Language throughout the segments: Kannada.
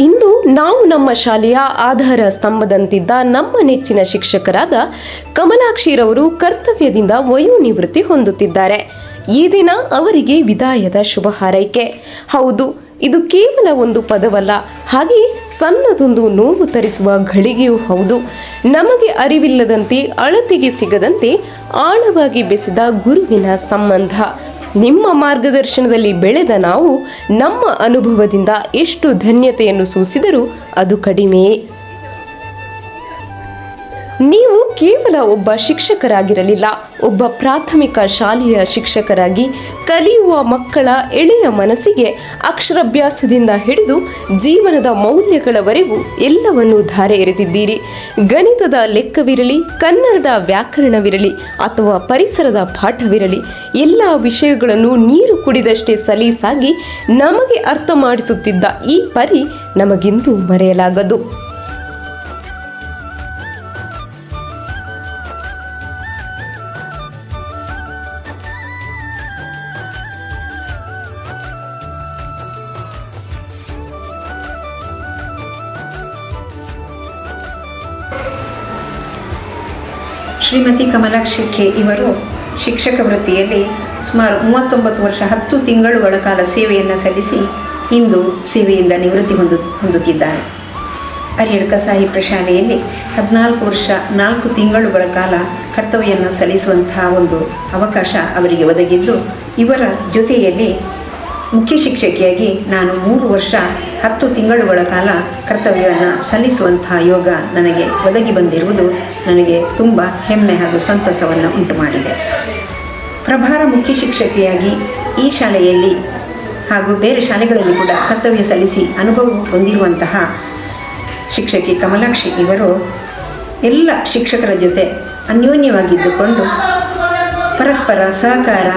ಇಂದು ನಾವು ನಮ್ಮ ಶಾಲೆಯ ಆಧಾರ ಸ್ತಂಭದಂತಿದ್ದ ನಮ್ಮ ನೆಚ್ಚಿನ ಶಿಕ್ಷಕರಾದ ಕಮಲಾಕ್ಷಿರವರು ಕರ್ತವ್ಯದಿಂದ ವಯೋನಿವೃತ್ತಿ ಹೊಂದುತ್ತಿದ್ದಾರೆ. ಈ ದಿನ ಅವರಿಗೆ ವಿದಾಯದ ಶುಭ ಹಾರೈಕೆ. ಹೌದು, ಇದು ಕೇವಲ ಒಂದು ಪದವಲ್ಲ ಹಾಗೆ ಸಣ್ಣದೊಂದು ನೋವು ತರಿಸುವ ಘಳಿಗೆಯೂ ಹೌದು. ನಮಗೆ ಅರಿವಿಲ್ಲದಂತೆ ಅಳತೆಗೆ ಸಿಗದಂತೆ ಆಳವಾಗಿ ಬೆಸೆದ ಗುರುವಿನ ಸಂಬಂಧ. ನಿಮ್ಮ ಮಾರ್ಗದರ್ಶನದಲ್ಲಿ ಬೆಳೆದ ನಾವು ನಮ್ಮ ಅನುಭವದಿಂದ ಎಷ್ಟು ಧನ್ಯತೆಯನ್ನು ಸೂಸಿದರೂ ಅದು ಕಡಿಮೆಯೇ. ನೀವು ಕೇವಲ ಒಬ್ಬ ಶಿಕ್ಷಕರಾಗಿರಲಿಲ್ಲ, ಒಬ್ಬ ಪ್ರಾಥಮಿಕ ಶಾಲೆಯ ಶಿಕ್ಷಕರಾಗಿ ಕಲಿಯುವ ಮಕ್ಕಳ ಎಳೆಯ ಮನಸ್ಸಿಗೆ ಅಕ್ಷರಾಭ್ಯಾಸದಿಂದ ಹಿಡಿದು ಜೀವನದ ಮೌಲ್ಯಗಳವರೆಗೂ ಎಲ್ಲವನ್ನೂ ಧಾರೆ ಎರೆದಿದ್ದೀರಿ. ಗಣಿತದ ಲೆಕ್ಕವಿರಲಿ, ಕನ್ನಡದ ವ್ಯಾಕರಣವಿರಲಿ ಅಥವಾ ಪರಿಸರದ ಪಾಠವಿರಲಿ, ಎಲ್ಲ ವಿಷಯಗಳನ್ನು ನೀರು ಕುಡಿದಷ್ಟೇ ಸಲೀಸಾಗಿ ನಮಗೆ ಅರ್ಥ ಮಾಡಿಸುತ್ತಿದ್ದ ಈ ಪರಿ ನಮಗಿಂದು ಮರೆಯಲಾಗದು. ಶ್ರೀಮತಿ ಕಮಲಾಕ್ಷಿ ಕೆ ಇವರು ಶಿಕ್ಷಕ ವೃತ್ತಿಯಲ್ಲಿ ಸುಮಾರು ಮೂವತ್ತೊಂಬತ್ತು ವರ್ಷ ಹತ್ತು ತಿಂಗಳುಗಳ ಕಾಲ ಸೇವೆಯನ್ನು ಸಲ್ಲಿಸಿ ಇಂದು ಸೇವೆಯಿಂದ ನಿವೃತ್ತಿ ಹೊಂದು, ಹೊಂದುತ್ತಿದ್ದಾರೆ. ಅರಿಯಡ್ಕ ಸಾಹಿತ್ಯ ಶಾಲೆಯಲ್ಲಿ ಹದಿನಾಲ್ಕು ವರ್ಷ ನಾಲ್ಕು ತಿಂಗಳುಗಳ ಕಾಲ ಕರ್ತವ್ಯವನ್ನು ಸಲ್ಲಿಸುವಂತಹ ಒಂದು ಅವಕಾಶ ಅವರಿಗೆ ಒದಗಿದ್ದು ಇವರ ಜೊತೆಯಲ್ಲಿ ಮುಖ್ಯ ಶಿಕ್ಷಕಿಯಾಗಿ ನಾನು ಮೂರು ವರ್ಷ, ಹತ್ತು ತಿಂಗಳುಗಳ ಕಾಲ ಕರ್ತವ್ಯವನ್ನು ಸಲ್ಲಿಸುವಂತಹ ಯೋಗ ನನಗೆ ಒದಗಿ ಬಂದಿರುವುದು ನನಗೆ ತುಂಬ ಹೆಮ್ಮೆ ಹಾಗೂ ಸಂತಸವನ್ನು ಉಂಟು ಮಾಡಿದೆ ಪ್ರಭಾರ ಮುಖ್ಯ ಶಿಕ್ಷಕಿಯಾಗಿ ಈ ಶಾಲೆಯಲ್ಲಿ ಹಾಗೂ ಬೇರೆ ಶಾಲೆಗಳಲ್ಲಿ ಕೂಡ ಕರ್ತವ್ಯ ಸಲ್ಲಿಸಿ ಅನುಭವ ಹೊಂದಿರುವಂತಹ ಶಿಕ್ಷಕಿ ಕಮಲಾಕ್ಷಿ ಇವರು ಎಲ್ಲ ಶಿಕ್ಷಕರ ಜೊತೆ ಅನ್ಯೋನ್ಯವಾಗಿದ್ದುಕೊಂಡು ಪರಸ್ಪರ ಸಹಕಾರ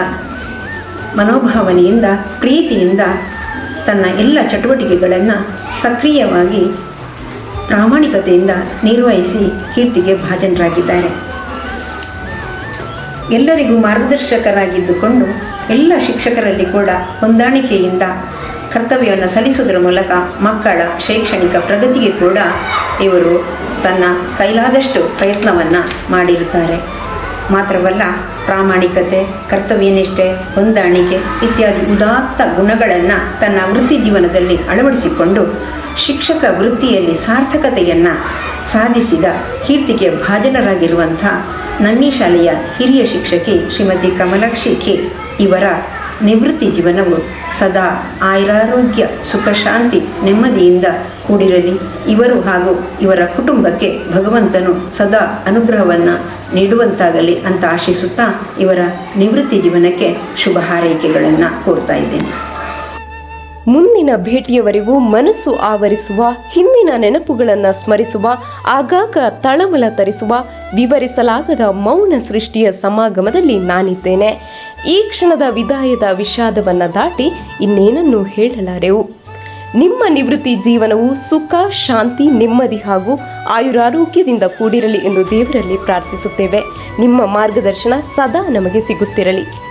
ಮನೋಭಾವನೆಯಿಂದ, ಪ್ರೀತಿಯಿಂದ ತನ್ನ ಎಲ್ಲ ಚಟುವಟಿಕೆಗಳನ್ನು ಸಕ್ರಿಯವಾಗಿ ಪ್ರಾಮಾಣಿಕತೆಯಿಂದ ನಿರ್ವಹಿಸಿ ಕೀರ್ತಿಗೆ ಭಾಜನರಾಗಿದ್ದಾರೆ. ಎಲ್ಲರಿಗೂ ಮಾರ್ಗದರ್ಶಕರಾಗಿದ್ದುಕೊಂಡು ಎಲ್ಲ ಶಿಕ್ಷಕರಲ್ಲಿ ಕೂಡ ಹೊಂದಾಣಿಕೆಯಿಂದ ಕರ್ತವ್ಯವನ್ನು ಸಲ್ಲಿಸುವುದರ ಮೂಲಕ ಮಕ್ಕಳ ಶೈಕ್ಷಣಿಕ ಪ್ರಗತಿಗೆ ಕೂಡ ಇವರು ತನ್ನ ಕೈಲಾದಷ್ಟು ಪ್ರಯತ್ನವನ್ನು ಮಾಡಿರುತ್ತಾರೆ. ಮಾತ್ರವಲ್ಲ ಪ್ರಾಮಾಣಿಕತೆ, ಕರ್ತವ್ಯನಿಷ್ಠೆ, ಹೊಂದಾಣಿಕೆ ಇತ್ಯಾದಿ ಉದಾತ್ತ ಗುಣಗಳನ್ನು ತನ್ನ ವೃತ್ತಿ ಜೀವನದಲ್ಲಿ ಅಳವಡಿಸಿಕೊಂಡು ಶಿಕ್ಷಕ ವೃತ್ತಿಯಲ್ಲಿ ಸಾರ್ಥಕತೆಯನ್ನು ಸಾಧಿಸಿದ ಕೀರ್ತಿಗೆ ಭಾಜನರಾಗಿರುವಂಥ ನಮ್ಮಿ ಶಾಲೆಯ ಹಿರಿಯ ಶಿಕ್ಷಕಿ ಶ್ರೀಮತಿ ಕಮಲಾಕ್ಷಿ ಕೆ. ಇವರ ನಿವೃತ್ತಿ ಜೀವನವು ಸದಾ ಆಯುರಾರೋಗ್ಯ, ಸುಖ, ಶಾಂತಿ, ನೆಮ್ಮದಿಯಿಂದ ಕೂಡಿರಲಿ. ಇವರು ಹಾಗೂ ಇವರ ಕುಟುಂಬಕ್ಕೆ ಭಗವಂತನು ಸದಾ ಅನುಗ್ರಹವನ್ನು ನೀಡುವಂತಾಗಲಿ ಅಂತ ಆಶಿಸುತ್ತಾ ಇವರ ನಿವೃತ್ತಿ ಜೀವನಕ್ಕೆ ಶುಭ ಹಾರೈಕೆಗಳನ್ನು ಕೋರ್ತಾ ಇದ್ದೇನೆ. ಮುಂದಿನ ಭೇಟಿಯವರೆಗೂ ಮನಸ್ಸು ಆವರಿಸುವ, ಹಿಂದಿನ ನೆನಪುಗಳನ್ನು ಸ್ಮರಿಸುವ, ಆಗಾಗ ತಳಮಳ ತರಿಸುವ, ವಿವರಿಸಲಾಗದ ಮೌನ ಸೃಷ್ಟಿಯ ಸಮಾಗಮದಲ್ಲಿ ನಾನಿದ್ದೇನೆ. ಈ ಕ್ಷಣದ ವಿದಾಯದ ವಿಷಾದವನ್ನು ದಾಟಿ ಇನ್ನೇನನ್ನು ಹೇಳಲಾರೆವು. ನಿಮ್ಮ ನಿವೃತ್ತಿ ಜೀವನವು ಸುಖ, ಶಾಂತಿ, ನೆಮ್ಮದಿ ಹಾಗೂ ಆಯುರಾರೋಗ್ಯದಿಂದ ಕೂಡಿರಲಿ ಎಂದು ದೇವರಲ್ಲಿ ಪ್ರಾರ್ಥಿಸುತ್ತೇವೆ. ನಿಮ್ಮ ಮಾರ್ಗದರ್ಶನ ಸದಾ ನಮಗೆ ಸಿಗುತ್ತಿರಲಿ.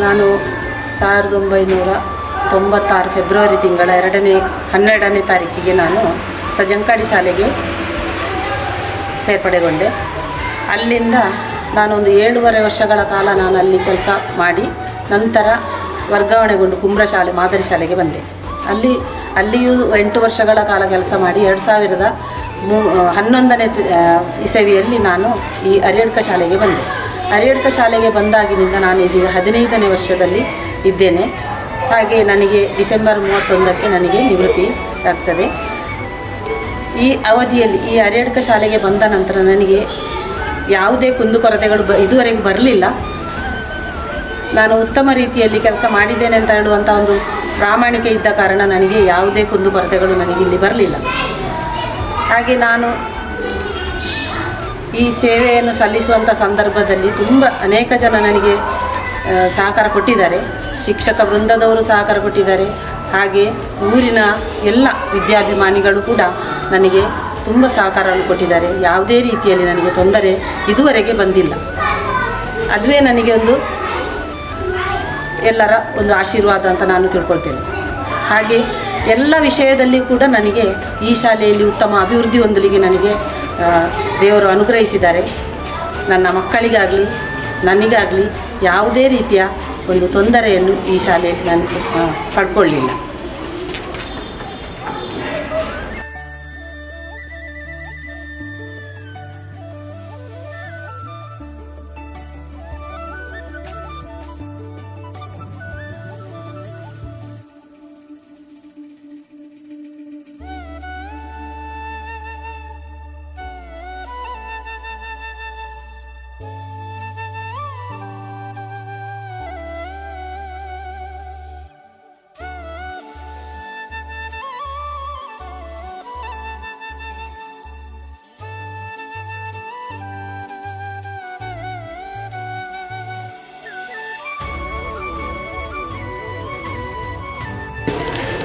ನಾನು ಸಾವಿರದ ಒಂಬೈನೂರ ತೊಂಬತ್ತಾರು ಫೆಬ್ರವರಿ ತಿಂಗಳ ಎರಡನೇ, ಹನ್ನೆರಡನೇ ತಾರೀಕಿಗೆ ನಾನು ಸಜಂಕಾಡಿ ಶಾಲೆಗೆ ಸೇರ್ಪಡೆಗೊಂಡೆ. ಅಲ್ಲಿಂದ ನಾನೊಂದು ಏಳುವರೆ ವರ್ಷಗಳ ಕಾಲ ನಾನು ಅಲ್ಲಿ ಕೆಲಸ ಮಾಡಿ, ನಂತರ ವರ್ಗಾವಣೆಗೊಂಡು ಕುಂಬ್ರ ಶಾಲೆ, ಮಾದರಿ ಶಾಲೆಗೆ ಬಂದೆ. ಅಲ್ಲಿ, ಅಲ್ಲಿಯೂ ಎಂಟು ವರ್ಷಗಳ ಕಾಲ ಕೆಲಸ ಮಾಡಿ, ಎರಡು ಸಾವಿರದ ಮೂ, ಹನ್ನೊಂದನೇ ಇಸವಿಯಲ್ಲಿ ನಾನು ಈ ಅರಿಯಡ್ಕ ಶಾಲೆಗೆ ಬಂದೆ. ಅರಿಯಡ್ಕ ಶಾಲೆಗೆ ಬಂದಾಗಿನಿಂದ ನಾನು ಇದೀಗ ಹದಿನೈದನೇ ವರ್ಷದಲ್ಲಿ ಇದ್ದೇನೆ. ಹಾಗೆ ನನಗೆ ಡಿಸೆಂಬರ್ ಮೂವತ್ತೊಂದಕ್ಕೆ ನನಗೆ ನಿವೃತ್ತಿ ಆಗ್ತದೆ. ಈ ಅವಧಿಯಲ್ಲಿ, ಈ ಹರಿಯಡ್ಕ ಶಾಲೆಗೆ ಬಂದ ನಂತರ ನನಗೆ ಯಾವುದೇ ಕುಂದುಕೊರತೆಗಳು ಬ, ಇದುವರೆಗೂ ಬರಲಿಲ್ಲ. ನಾನು ಉತ್ತಮ ರೀತಿಯಲ್ಲಿ ಕೆಲಸ ಮಾಡಿದ್ದೇನೆ ಅಂತ ಹೇಳುವಂಥ ಒಂದು ಪ್ರಾಮಾಣಿಕೆ ಇದ್ದ ಕಾರಣ ನನಗೆ ಯಾವುದೇ ಕುಂದುಕೊರತೆಗಳು ನನಗೆ ಇಲ್ಲಿ ಬರಲಿಲ್ಲ. ಹಾಗೆ ನಾನು ಈ ಸೇವೆಯನ್ನು ಸಲ್ಲಿಸುವಂಥ ಸಂದರ್ಭದಲ್ಲಿ ತುಂಬ ಅನೇಕ ಜನ ನನಗೆ ಸಹಕಾರ ಕೊಟ್ಟಿದ್ದಾರೆ. ಶಿಕ್ಷಕ ವೃಂದದವರು ಸಹಕಾರ ಕೊಟ್ಟಿದ್ದಾರೆ. ಹಾಗೆ ಊರಿನ ಎಲ್ಲ ವಿದ್ಯಾಭಿಮಾನಿಗಳು ಕೂಡ ನನಗೆ ತುಂಬ ಸಹಕಾರವನ್ನು ಕೊಟ್ಟಿದ್ದಾರೆ. ಯಾವುದೇ ರೀತಿಯಲ್ಲಿ ನನಗೆ ತೊಂದರೆ ಇದುವರೆಗೆ ಬಂದಿಲ್ಲ. ಅದುವೇ ನನಗೆ ಒಂದು ಎಲ್ಲರ ಒಂದು ಆಶೀರ್ವಾದ ಅಂತ ನಾನು ತಿಳ್ಕೊಳ್ತೇನೆ. ಹಾಗೆ ಎಲ್ಲ ವಿಷಯದಲ್ಲಿ ಕೂಡ ನನಗೆ ಈ ಶಾಲೆಯಲ್ಲಿ ಉತ್ತಮ ಅಭಿವೃದ್ಧಿ ಹೊಂದಲಿಗೆ ನನಗೆ ದೇವರು ಅನುಗ್ರಹಿಸಿದ್ದಾರೆ. ನನ್ನ ಮಕ್ಕಳಿಗಾಗಲಿ ನನಗಾಗಲಿ ಯಾವುದೇ ರೀತಿಯ ಒಂದು ತೊಂದರೆಯನ್ನು ಈ ಶಾಲೆಯಲ್ಲಿ ನಾನು ಪಡ್ಕೊಳ್ಳಿಲ್ಲ.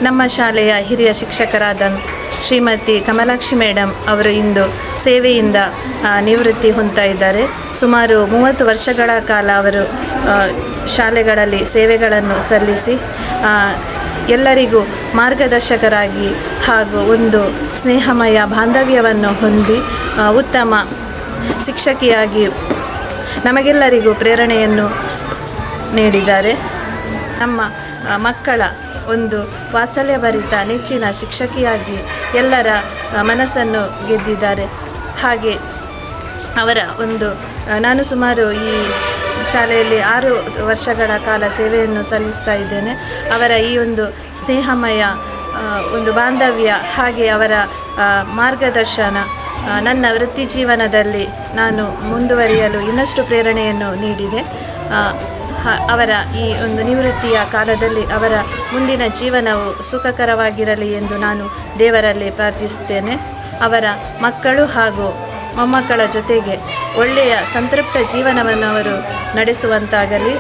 ನಮ್ಮ ಶಾಲೆಯ ಹಿರಿಯ ಶಿಕ್ಷಕರಾದ ಶ್ರೀಮತಿ ಕಮಲಾಕ್ಷಿ ಮೇಡಮ್ ಅವರು ಇಂದು ಸೇವೆಯಿಂದ ನಿವೃತ್ತಿ ಹೊಂದ್ತಾ ಇದ್ದಾರೆ. ಸುಮಾರು ಮೂವತ್ತು ವರ್ಷಗಳ ಕಾಲ ಅವರು ಶಾಲೆಗಳಲ್ಲಿ ಸೇವೆಗಳನ್ನು ಸಲ್ಲಿಸಿ ಎಲ್ಲರಿಗೂ ಮಾರ್ಗದರ್ಶಕರಾಗಿ ಹಾಗೂ ಒಂದು ಸ್ನೇಹಮಯ ಬಾಂಧವ್ಯವನ್ನು ಹೊಂದಿ ಉತ್ತಮ ಶಿಕ್ಷಕಿಯಾಗಿ ನಮಗೆಲ್ಲರಿಗೂ ಪ್ರೇರಣೆಯನ್ನು ನೀಡಿದ್ದಾರೆ. ನಮ್ಮ ಮಕ್ಕಳ ಒಂದು ವಾತ್ಸಲ್ಯಭರಿತ ನೆಚ್ಚಿನ ಶಿಕ್ಷಕಿಯಾಗಿ ಎಲ್ಲರ ಮನಸ್ಸನ್ನು ಗೆದ್ದಿದ್ದಾರೆ. ಹಾಗೆ ಅವರ ಒಂದು ನಾನು ಸುಮಾರು ಈ ಶಾಲೆಯಲ್ಲಿ ಆರು ವರ್ಷಗಳ ಕಾಲ ಸೇವೆಯನ್ನು ಸಲ್ಲಿಸ್ತಾ ಇದ್ದೇನೆ. ಅವರ ಈ ಒಂದು ಸ್ನೇಹಮಯ ಒಂದು ಬಾಂಧವ್ಯ ಹಾಗೆ ಅವರ ಮಾರ್ಗದರ್ಶನ ನನ್ನ ವೃತ್ತಿ ಜೀವನದಲ್ಲಿ ನಾನು ಮುಂದುವರಿಯಲು ಇನ್ನಷ್ಟು ಪ್ರೇರಣೆಯನ್ನು ನೀಡಿದೆ. ಅವರ ಈ ಒಂದು ನಿವೃತ್ತಿಯ ಕಾಲದಲ್ಲಿ ಅವರ ಮುಂದಿನ ಜೀವನವು ಸುಖಕರವಾಗಿರಲಿ ಎಂದು ನಾನು ದೇವರಲ್ಲಿ ಪ್ರಾರ್ಥಿಸುತ್ತೇನೆ. ಅವರ ಮಕ್ಕಳು ಹಾಗೂ ಮೊಮ್ಮಕ್ಕಳ ಜೊತೆಗೆ ಒಳ್ಳೆಯ ಸಂತೃಪ್ತ ಜೀವನವನ್ನು ಅವರು ನಡೆಸುವಂತಾಗಲಿ.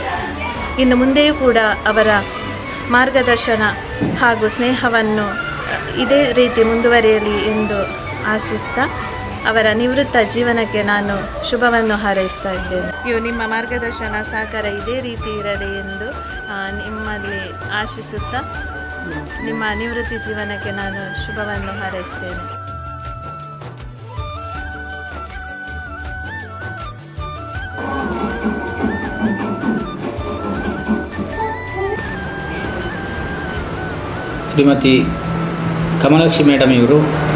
ಇನ್ನು ಮುಂದೆಯೂ ಕೂಡ ಅವರ ಮಾರ್ಗದರ್ಶನ ಹಾಗೂ ಸ್ನೇಹವನ್ನು ಇದೇ ರೀತಿ ಮುಂದುವರಿಯಲಿ ಎಂದು ಆಶಿಸ್ತಾ ಅವರ ನಿವೃತ್ತ ಜೀವನಕ್ಕೆ ನಾನು ಶುಭವನ್ನು ಹಾರೈಸ್ತಾ ಇದ್ದೇನೆ. ಇವು ನಿಮ್ಮ ಮಾರ್ಗದರ್ಶನ, ಸಹಕಾರ ಇದೇ ರೀತಿ ಇರಲಿ ಎಂದು ನಿಮ್ಮಲ್ಲಿ ಆಶಿಸುತ್ತಾ ನಿಮ್ಮ ನಿವೃತ್ತಿ ಜೀವನಕ್ಕೆ ನಾನು ಶುಭವನ್ನು ಹಾರೈಸ್ತೇನೆ. ಶ್ರೀಮತಿ ಕಮಲಾಕ್ಷಿ ಮೇಡಮ್ ಇವರು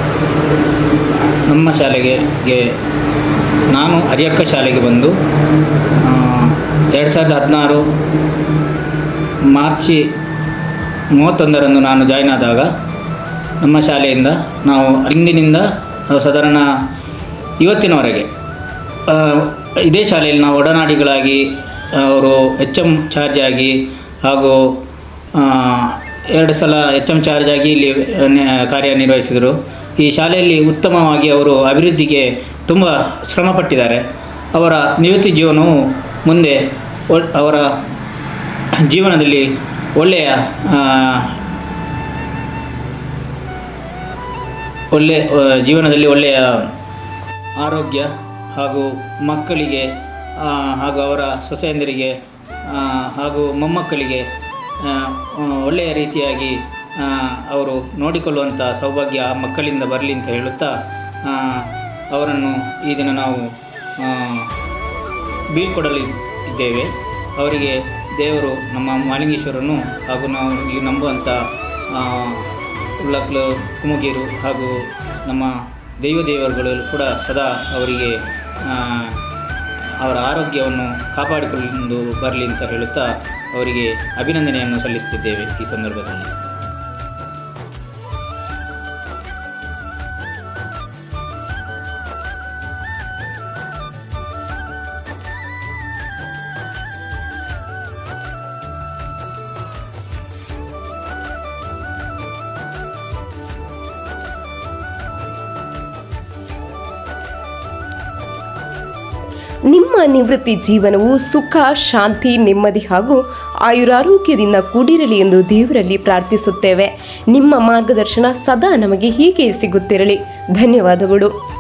ನಮ್ಮ ಶಾಲೆಗೆ ನಾನು ಹರಿಯಕ್ಕ ಶಾಲೆಗೆ ಬಂದು ಎರಡು ಸಾವಿರದ ಹದಿನಾರು ಮಾರ್ಚಿ ಮೂವತ್ತೊಂದರಂದು ನಾನು ಜಾಯ್ನ್ ಆದಾಗ ನಮ್ಮ ಶಾಲೆಯಿಂದ ನಾವು ಇಂದಿನಿಂದ ಸಾಧಾರಣ ಇವತ್ತಿನವರೆಗೆ ಇದೇ ಶಾಲೆಯಲ್ಲಿ ನಾವು ಒಡನಾಡಿಗಳಾಗಿ ಅವರು ಎಚ್ ಎಂ ಚಾರ್ಜ್ ಆಗಿ ಹಾಗೂ ಎರಡು ಸಲ ಎಚ್ ಎಂ ಚಾರ್ಜ್ ಆಗಿ ಇಲ್ಲಿ ಕಾರ್ಯನಿರ್ವಹಿಸಿದರು ಈ ಶಾಲೆಯಲ್ಲಿ ಉತ್ತಮವಾಗಿ ಅವರು ಅಭಿವೃದ್ಧಿಗೆ ತುಂಬ ಶ್ರಮಪಟ್ಟಿದ್ದಾರೆ. ಅವರ ನಿವೃತ್ತಿ ಜೀವನವು ಮುಂದೆ ಅವರ ಜೀವನದಲ್ಲಿ ಒಳ್ಳೆಯ ಒಳ್ಳೆ ಜೀವನದಲ್ಲಿ ಒಳ್ಳೆಯ ಆರೋಗ್ಯ ಹಾಗೂ ಮಕ್ಕಳಿಗೆ ಹಾಗೂ ಅವರ ಸೊಸೆಯಂದಿರಿಗೆ ಹಾಗೂ ಮೊಮ್ಮಕ್ಕಳಿಗೆ ಒಳ್ಳೆಯ ರೀತಿಯಾಗಿ ಅವರು ನೋಡಿಕೊಳ್ಳುವಂಥ ಸೌಭಾಗ್ಯ ಆ ಮಕ್ಕಳಿಂದ ಬರಲಿ ಅಂತ ಹೇಳುತ್ತಾ ಅವರನ್ನು ಈ ದಿನ ನಾವು ಬೀಳ್ಕೊಡಲು ಇದ್ದೇವೆ. ಅವರಿಗೆ ದೇವರು ನಮ್ಮ ಮಾಲಿಂಗೇಶ್ವರನು ಹಾಗೂ ನಾವು ಇಲ್ಲಿ ನಂಬುವಂಥ ಉಳ್ಳಕ್ಲು ಕುಮಗೀರು ಹಾಗೂ ನಮ್ಮ ದೈವ ದೇವರುಗಳು ಕೂಡ ಸದಾ ಅವರಿಗೆ ಅವರ ಆರೋಗ್ಯವನ್ನು ಕಾಪಾಡಿಕೊಂಡು ಬರಲಿ ಅಂತ ಹೇಳುತ್ತಾ ಅವರಿಗೆ ಅಭಿನಂದನೆಯನ್ನು ಸಲ್ಲಿಸುತ್ತಿದ್ದೇವೆ ಈ ಸಂದರ್ಭದಲ್ಲಿ. ನಿಮ್ಮ ನಿವೃತ್ತಿ ಜೀವನವು ಸುಖ, ಶಾಂತಿ, ನೆಮ್ಮದಿ ಹಾಗೂ ಆಯುರಾರೋಗ್ಯದಿಂದ ಕೂಡಿರಲಿ ಎಂದು ದೇವರಲ್ಲಿ ಪ್ರಾರ್ಥಿಸುತ್ತೇವೆ. ನಿಮ್ಮ ಮಾರ್ಗದರ್ಶನ ಸದಾ ನಮಗೆ ಹೀಗೆ ಸಿಗುತ್ತಿರಲಿ. ಧನ್ಯವಾದಗಳು.